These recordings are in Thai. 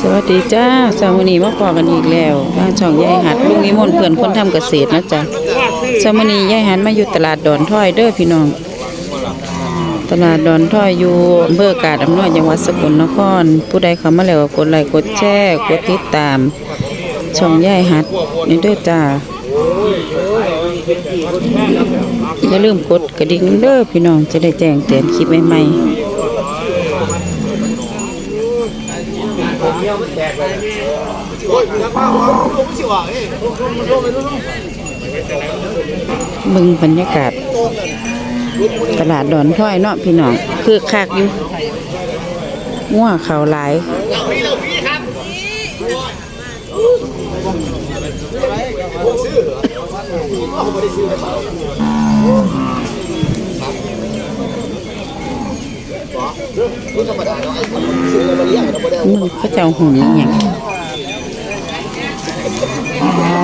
สวัสดีจ้าสามนีมาพอกันอีกแล้วทางช่องยายหัดลุงนิมนต์เพื่อนคนทำเกษตรนะจ๊ะสามนียายหัดมาอยู่ตลาดดอนถ้อยเด้อพี่น้อง ตลาดดอนถ้อยอยู่อำเภอกาดอำนวยจังหวัดสกลนคร ผู้ใดเข้ามาแล้วก็กดไลค์กดแชร์กดติดตาม ช่องยายหัดนี่เด้อจ้าอย่าลืมกดกระดิ่งเด้อพี่น้องจะได้แจ้งเตือนคลิปใหม่ๆ มึงบรรยากาศ ตลาดดอนถ้อยเนาะพี่น้องคือคักอยู่ง่วเขาหลายมึงก็เขาง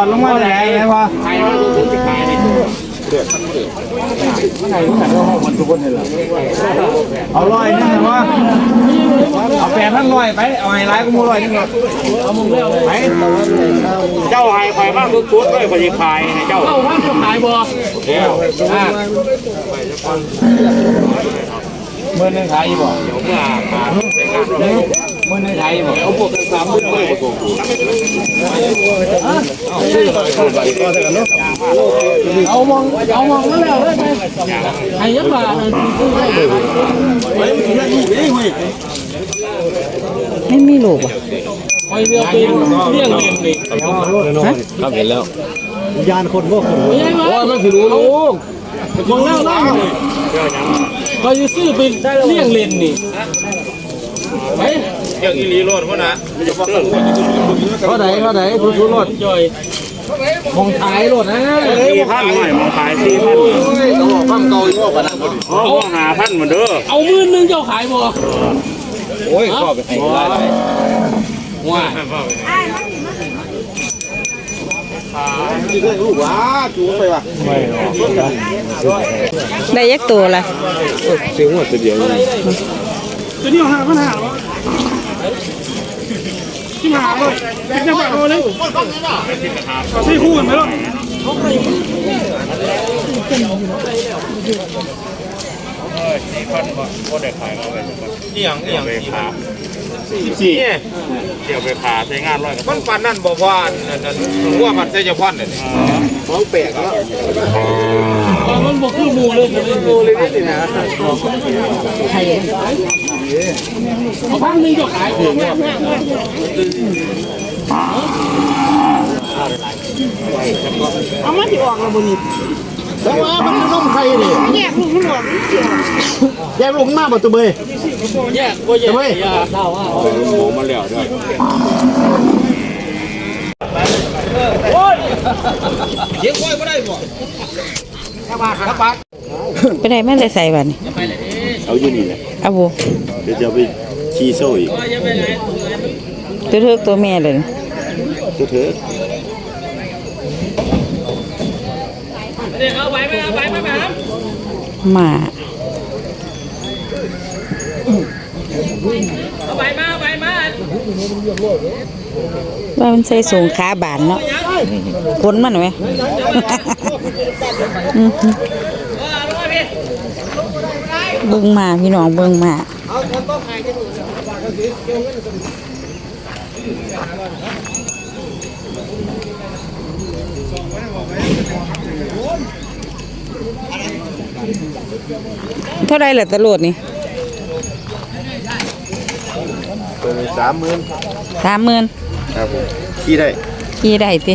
อนลงมาไหนไงพอเอาลอยนึงวะเอาแปดพันลอยไป เอาไฮไลท์ก็มูลอยนึงเอามึงเร็วไปเจ้าหายไปบ้างทุกชุดเลยพอดีขายให้เจ้าเอาว่าจะขายบ่เดี๋ยวเมื่อนึงขายบ่เดี๋ยวเมื่อขาเมื่อนึงขายบ่เอาพวกสามหมื่น เลยเอามองเอามองมาแล้วเลยไอ้ยักษ์บาไม่มีลูกอะไอ้เรือเป็นเรื่องเงินนี่ฮะยานคนพวกคนโอ้ยมันคือรู้ลูกมองแล้วนั่งเขาจะซื้อเป็นเลี่ยงเลนนี่ไป เรื่องอีลีโรดพวกนะเท่าไหนเท่าไหนคุณคุณรถจอยมองท้ายรถนะสี่พันหน่อยมาขายสี่พันต้องบอกความเก่าอยู่ว่าอ๋อหาพันเหมือนเด้อเอามื่นนึงเจ้าขายบ่โอ้ยก็ไปให้ได้ว่าลูกว้าจูไปว่ะได้ยักตัวละซื้อหมดตัวเดียวตัวนี้หาปัญหา ที่หาเลยเป็นจังหวะเลยสี่คู่กันไหมล่ะ นี่ยังนี่ยังสี่ขาสี่เดี๋ยวไปขาใช้งานร้อยมันปันนั่นบอกว่านั่นนั่นว่ามันใช้จะพ่อนเนี่ยของแปลกแล้วมันบอกคือมูเลยมันมูเลยนี่นะเอาพันนึงก็ขายถึงเอามาที่ออกแล้วบนนี้ แต่ว่ามันน้องไทยนี่แยกลูกมันออกแยกลงหน้าประตูเบยแยกว่าแยกเบยมาแล้วด้วยไปได้ไม่ได้ใส่บัดนี่เอาอยู่นี่แหละเอาบุเดี๋ยวจะไปขี่โซ่อีกตัวเทือกตัวแม่เลยตัวเถอะ หมาเอาไปมาเอาไปมาว่ามันใส่สูงขาบานเนาะขนมันไหมอื้อหือเบิ่งมาพี่น้องเบิ่งมา เท่าไรล่ะตะโลดนี่ตัวนี้สามหมื่นสามหมื่นครับผมขี่ได้กี่ได้ติ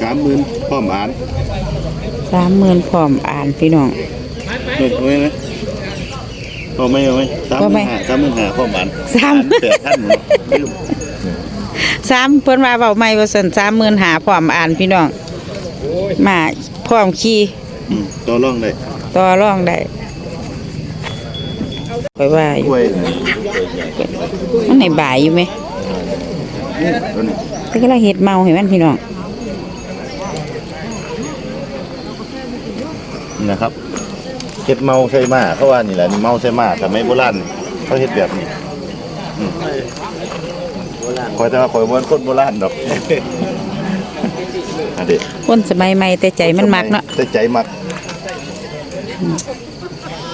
สามหมื่นพร้อมอ่านสามหมื่นพร้อมอ่านพี่น้องหนุกไหมนะพเอาไหมเอาไหมสามหว่าไหมมื่นห้าสามหมื่นห้าพ่อมอันสามแปดพันหมดลืมสามเพิ่นว่าเว้าใหม่ว่าซั่น30,000หาพร้อมอ่านพี่น้องมาพร้อมขี่อืม ต่อรองได้ต่อรองได้ค่อยว่าอกยู่ล้วยมันในบ่ายอยู่ไหมตัวนี้แต่ก็ละเฮ็ดเมาให้มันพี่น้องนี่นะครับเฮ็ดเมาใช่มาเขาว่านี่แหละนี่เมาใช่มาแต่ไม่โบราณเขาเฮ็ดแบบนี้อืมคอยแต่ว่าคอยบ่เป็นคนโบราณดอกอันนี้คนสมัยใหม่แต่ใจมันมักเนาะแต่ใจมัก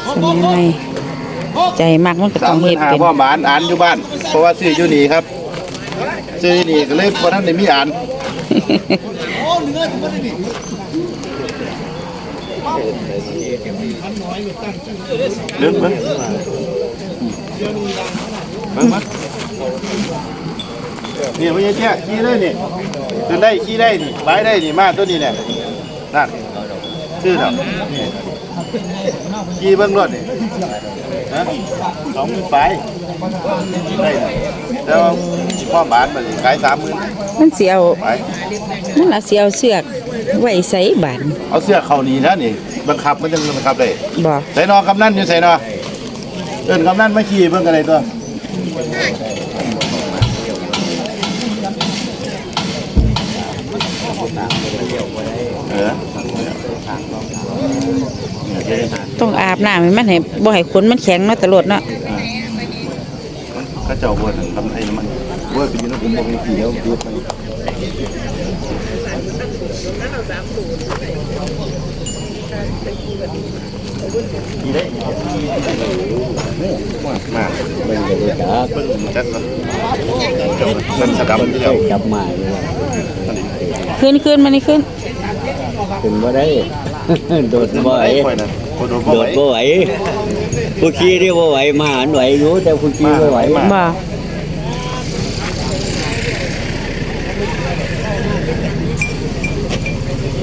สมัยใหม่ใจมักมันก็สาต้มองหมื่เฮ็นดห้าเป็นพ่อหมานอ่านอยู่บ้าน เพราะว่าซื้ออยู่นี่ครับ ซื้ออยู่นี่ก็เลยพอท่านได้มีอ่านเรื่องมันมันมันนี่มันยังเจ๊ขี้ได้นี่ขึ้นได้ขี้ได้นี่ไปได้นี่มาตัวนี้เนี่ยนั่นชื่อเนาะ นี่ขี้เบิ้งรถนี่นะสองหมื่นไปได้นะแล้วพ่อบาทมันขายสามหมื่นมันสิเอาไปมันเอาสิเอาเสือกไว้ใส่บานเอาเสื้อเขานี่นะนี่ บังคับมันจะบังคับได้บ่ใส่นอกำนั่นอยู่ใส่นอเอินกำนั่นไม่ขี่เบิ่งกันเลยตัวเออเนี่ยเจ๊ ต้องอาบน้ำให้มันให้บ่ให้ขนมันแข็งเนาะตลอดเนาะก็เจ้าบัวถึงทำให้มันบัวเป็นอยังไงผมบอกให้ขี่แล้วดูไปขี่ได้มากไม่ได้จับเพิ่งจัดก่อนมันสะดับที่เราจับมาขึ้นขึ้นมานี่ขึ้นเป็นบ่ได้ โดดบ่ไหวค่อยนะโดนโดดบ่ไหวผู้ขี่นี่บ่ไหวมาหันไหวอยู่แต่ผู้ขี่บ่ไหวบ่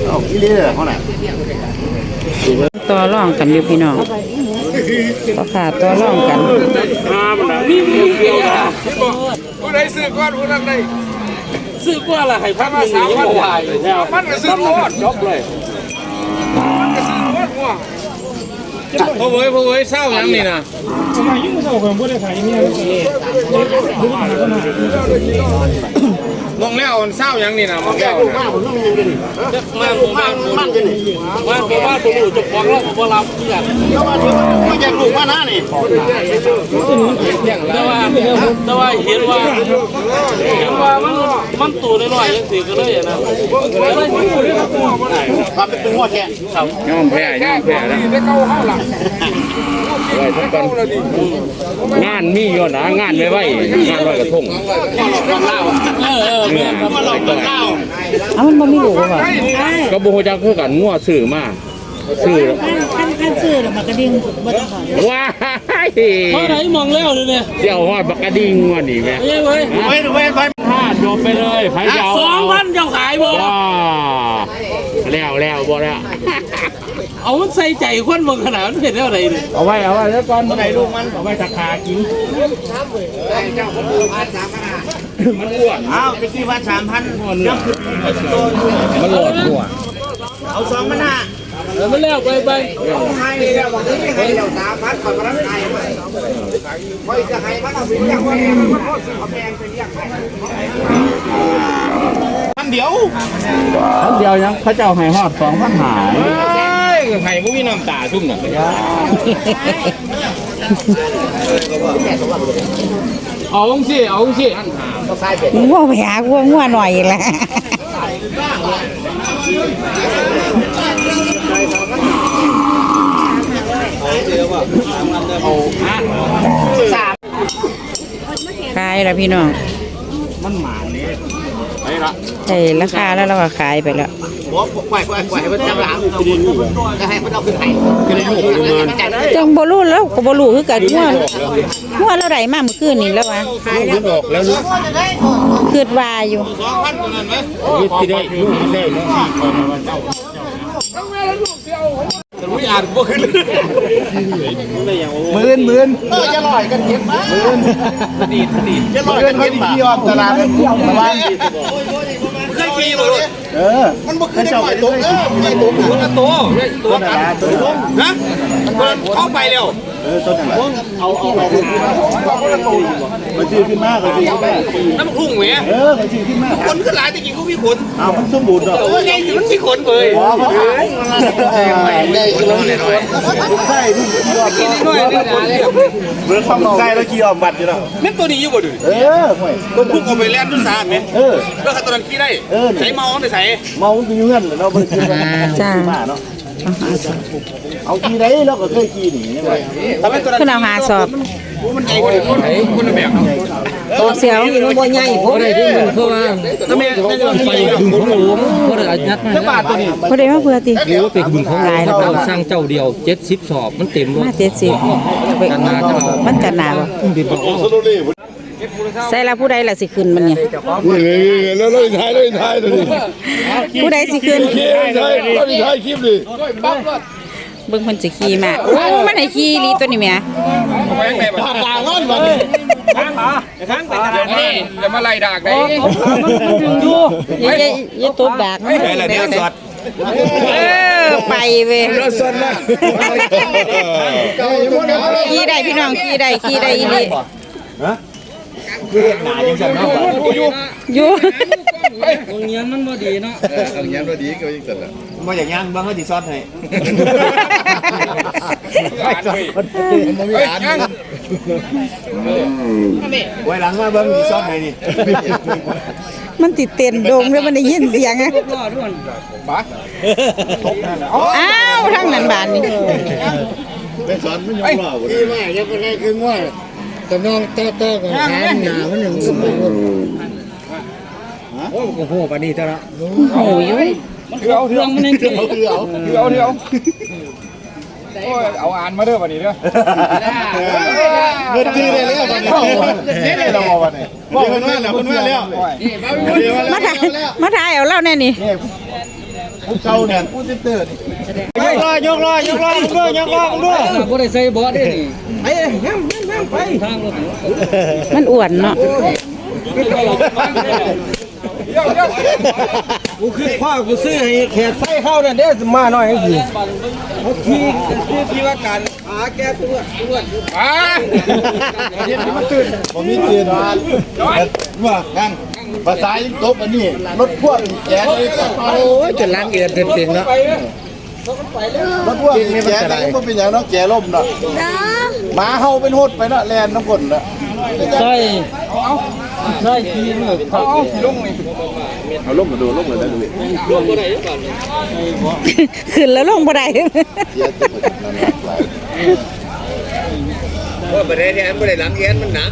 เอ้าอีเลียเขาน่ะต่อรองกันอยู่พี่น้องก็ขาต่อรองกันผู้ใดซื้อก้อนผู้นั้นได้ซื้อว่าละให้พักสามพันบาทมันก็ซื้อโคตรจบเลยมันก็ ซื้อโคตรหัวพอเว้ยพอเว้ยเศร้าหยังนี่นะทำไมยุ่งเศร้าคนบ่ได้ขายเนี่ยมองแล้วมันเศร้าหยังนี่นะมองแล้วนะมาผมมามันจะนี่าผมว่าตัวรู้จะฟ้องเราบ่รับเพื่อนไม่แจกลูกมานะนี่แต่ว่าแต่ว่าเห็นว่าเห็นว่ามันมันตัวน้อยๆจังซี่ก็เลยนะความเป็นหัวแค่ยอมแพ้ยอมแพ้แล้วได้เก้าเข้าหลังไว้ทั้งก่อนงานมีอยู่นะงานไม่ไหวงานไหวกระทงเออเออแม่ครับเอ้ามันบ่มีลูกบ่ก็บ่ฮู้จักคือกันงัวซื้อมา ซื้อขั้นขั้นซื้อแล้วมันก็ดิ่งบ่ต้องขอว้ายเพราะไหนมองแล้วนี่เนี่ยเสี่ยวฮอดบักกะดิ่งงัวนี่แม่เอ้ยเว้ยเว้ยเว้ยไปห้าจบไปเลยไผยาวสองพันเจ้าขายบ่ว้าแล้วแล้วบ่แล้วเอามันใส่ใจคนเบิ่งขนาดมันเป็นแล้วไดนี่เอาไว้เอาไว้แล้วก่อนบ่ได้ลูกมันเอาไว้ตะคากินมันอ้วนอ้าวไปสี่พันสามพันมันโหลดหัวเอาสองพันห้า เออมันแล้วไปไปให้แล้วบอกที่ให้แล้วสามพันก่อนมาแล้วไอ้ไม่จะให้พันเอาไปเรียกว่าเอาแพงไปเรียกพันเดียวทั้งเดียวยังเขาเจ้าให้ฮอด2,000หายให้บ่มีน้ำตาซุ่มน่ะเอาจังซี่เอาจังซี่งัวไปหางัวงัวหน่อยอีกแหละ ขายแล้วพี่น้องมันหมานนี่ไปละใช่ราคาแล้วเราก็ขายไปแล้วหัวไหวไหวไหวมันจำหลังจะให้มันเอาขึ้นไห้จังบ่รู้แล้วก็บ่รู้คือกันงัวงัวเราได้มาเมื่อคืนนี่แล้ววะลูกออกแล้วลูกคิดว่าอยู่ยึดที่ได้ลูกที่ได้แล้วไม่อ่านบ่ขึ้นหมื่นหมื่นเออจะลอยกันเก็บมาหมื่นดีดีจะลอยกันเก็บมาที่ออมตลาดกันตลาดเคยขี่บ่เลยเออ มันบ่เคยได้ปล่อยตัวเออไม่ตัวคนละตัวตัวต้นกัอะนไรต้นต้นนะมันเข้าไปแล้วเออต้นอะไรเอาเอาเอามันชื่อขึ้นมากมันชื่อขึ้นมากน้ำพุ่งแหมเออมันชื่อขึ้นมากคนขึ้นหลายตะกี้ก็มีขนเอามันสมบูรณ์ดอกโอ้ยไงมันมีขนเบย อ๋อมันขายได้กิโลนึงลูกไส้ลูกยอดน้อยเลยนะเลยเบิร์ดความไส้แล้วขี่ออมบัตรอยู่แล้วแม่ตัวนี้อยู่บ่ดูเออห่วยพุ่งเอาไปแล่นด้วยสารไหมเออแล้วตัวนั้นขี่ได้ใช้เมาได้ใส่เมาคืออยู่เงินเนาะมันคือมาเนาะ เอาขี่ได้แล้วก็เคยขี่หนีนี่ไงขึ้นเอาหาสอบมันใหญ่กว่าคนคนละแบบโตเสียวบ่ได้ที่มันเพราะว่าถ้าแม่แม่จะไปบึงของหลวงบ่ได้ยัดมาบาทตัวนี้บ่ได้มาเพื่อติหรือว่าไปบึงของหลวงแล้วเราสร้างเจ้าเดียว70สอบมันเต็มรถมาเจ็ดสิบไปมันกันหนาบ่ ใส่ละผู้ใดล่ะสิขึ้นมันเนี่ยแล้วเราถ่ายเราถ่ายตัวนี้ผู้ใดสิขึ้นถ่ายเราถ่ายคลิปดิเบิ่งเพิ่นสิขี่มาโอ้มันให้ขี่อีหลีตัวนี้แหม่ปากกลางนั่นมาดิจะมาไล่ดากได้อย่าอย่าอย่าตบดากมันไล่ละเดียวสดเออไปเว้ยสดนะขี่ได้พี่น้องขี่ได้ขี่ได้อี หลีอยู่เงี้ยมันบ่ดีเนาะเอาอย่างนี้ดีก็ยิ่งสุดละมาอย่างย่างบ้างเขาดีซ้อนให้มันมีอันไว้หลังมาเบิ้งดีซ้อนให้นี่มันติดเต้นโดงแล้วมันได้ยินเสียงอะอ้าวทางนั้นบานนี่ไปสอนมันยังรอบ่ดีมากยังก็ได้คือง่วย แต่น้องเต้าเต้าของแขนหนามันยังสมบูรณ์โอ้โหปานนี้เท่าละโอ้ยเอาเรื่องมันยังเก่งคือเอาเดี๋ยวเดี๋ยวโอ้ยเอาอ่านมาเด้อวันนี้เด้อเงินจื้อได้แล้วบัดนี้นี่เราบอกว่านี่บอกคนว่าแล้วคนว่าแล้วมาถ่ายมาถ่ายเอาเล่าแน่นี่ ผู้เก่าเนี่ยผู้ติดเตอร์ยกล้อยกล้อยกล้อยกล้อยกล้อยกล้อยบ่ได้ใส่บ่ได้นี่ไปไปทางรถมันอ้วนเนาะกูคือพ่อกูซื้อให้แขกใส่เข้านั่นเด้มาหน่อยสิเขาขี่ขี่ที่ว่าการหาแก้ตัวตัวอ่าผมมีเตือนว่านั่น ภาษายิ่งตบอันนี้รถพ่วงแก๊สโอ้ยจะล้างเอียดเต็มๆเนาะรถพ่วงแก๊สนี่มันเป็นอย่างเนาะแก๊ล่มเนาะหมาเฮาเป็นโหดไปเนาะแลนน้ำกลเนาะใส่ใส่ขี่มือเขาเอาล่มมาดูล่มมาดูขึ้นแล้วลงบ่ได้เสียตัวนั่นแหละว่าประเด็นนี้ไม่ได้หลังแย้นมันหนัก